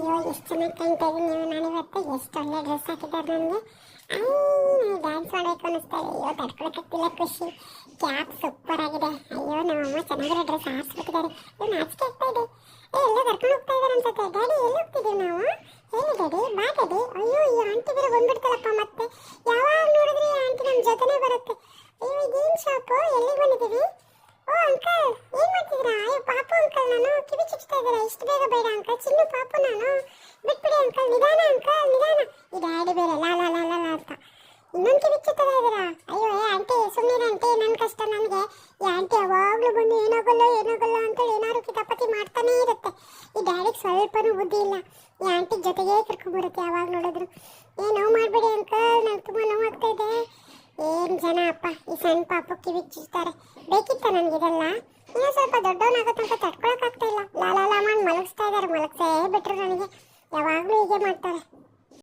ಅಯ್ಯೋ ಎಷ್ಟು ಚೆನ್ನಾಗಿ ಕಾಣ್ತಾ ನೀವು ನಾನು ಇವತ್ತು ಎಷ್ಟು ಒಳ್ಳೆ ಡ್ರೆಸ್ ಹಾಕಿದ್ದಾರೆ ನನಗೆ? ಡ್ಯಾನ್ಸ್ ಮಾಡಬೇಕು ಅನಿಸ್ತಾ ಇದೆ. ಅಯ್ಯೋ, ತಡ್ಕೊಳಕ್ಕಾಗ್ತಿಲ್ಲ ಖುಷಿ. ಕ್ಯಾಪ್ ಸೂಪರ್ ಆಗಿದೆ. ಅಯ್ಯೋ ನಮ್ಮಮ್ಮ ಚೆನ್ನಾಗಿರೋ ಡ್ರೆಸ್ ಹಾರಿಸ್ಬಿಟ್ಟಿದ್ದಾರೆ. ಇವ್ನು ನಾಚಿಕೆ ಆಗ್ತಾ ಇದೆ. ಏ, ಎಲ್ಲ ಕರ್ಕೊಂಡು ಹೋಗ್ತಾ ಇದ್ದಾರೆ ಅನ್ಸುತ್ತೆ. ಡ್ಯಾಡಿ ಎಲ್ಲಿ ಹೋಗ್ತಿದ್ದೀವಿ ನಾವು? ಹೇಳಿ ಡ್ಯಾಡಿ ಬಾ ಡ್ಯಾಡಿ ಅಯ್ಯೋ, ಈ ಆಂಟಿ ಬೇರೆ ಬಂದ್ಬಿಡ್ತಾಳಪ್ಪ ಮತ್ತೆ. ಯಾವಾಗ ನೋಡಿದ್ರೆ ಆಂಟಿ ನಮ್ಮ ಜೊತೆನೇ ಬರುತ್ತೆ. ಅಯ್ಯೋ ಇದೇನು ಶಾಪು ಎಲ್ಲಿಗೆ ಬಂದಿದ್ದೀವಿ? ಓ ಅಂಕಲ್ ಏನ್ ಮಾಡ್ತಿದ್ದೀರಾ ಅಯ್ಯೋ ಪಾಪು ಅಂಕಲ್ ನಾನು ಕಿವಿ ಚುಚ್ತಾ ಇದ್ದೀರಾ ಇಷ್ಟು ಬೇಗ ಬೇಡ ಅಂಕಲ್. ಚಿನ್ನು ಪಾಪು ನಾನು. ಬಿಟ್ಬಿಡಿ ಅಂಕಲ್, ನಿಧಾನ ಅಂಕಲ್, ನಿಧಾನ. ಈ ಡ್ಯಾಡಿ ಬೇರೆ, ಲಾ ಲಾ ಲಾ ಲಾ ಅಂತ. ಇನ್ನೊಂದು ಕಿವಿ ಚುತ್ತಾ ಇದ್ದೀರಾ ಅಯ್ಯೋ, ಏ ಆಂಟಿ ಸುಮ್ಮನೆ ಆಂಟಿ ನನ್ನ ಕಷ್ಟ ನನಗೆ. ಈ ಆಂಟಿ ಯಾವಾಗಲೂ ಬಂದು ಏನಾಗಲ್ಲ ಏನಾಗಲ್ಲ ಅಂತೇಳಿ ಏನಾದ್ರು ಕಿತಾಪತಿ ಮಾಡ್ತಾನೇ ಇರುತ್ತೆ. ಈ ಡ್ಯಾಡಿಗೆ ಸ್ವಲ್ಪನೂ ಬುದ್ಧಿ ಇಲ್ಲ. ಈ ಆಂಟಿ ಜೊತೆಗೇ ಕರ್ಕೊಂಡ್ಬರುತ್ತೆ ಯಾವಾಗ ನೋಡಿದ್ರು. ಏ, ನೋವು ಮಾಡಬೇಡಿ ಅಂಕಲ್, ನಂಗೆ ತುಂಬ ನೋವಾಗ್ತಾ ಇದೆ ಏನ್ ಜನ ಅಪ್ಪ, ಈ ಸಣ್ಣ ಪಾಪ ಕಿವಿ ಚುಚ್ತಾರೆ ಬೇಕಿತ್ತ ನನಗಿದೆಲ್ಲ ಇನ್ನೂ ಸ್ವಲ್ಪ ದೊಡ್ಡವನಾಗೋ ತನಕ ತಡ್ಕೊಳಕ್ ಆಗ್ತಾ ಇಲ್ಲ. ಲಾಲಾ ಮಲಗಿಸ್ತಾ ಇದ್ದಾರೆ ಮಲಗ್ಸೇ ಬಿಟ್ರು ನನಗೆ. ಯಾವಾಗಲೂ ಹೀಗೆ ಮಾಡ್ತಾರೆ.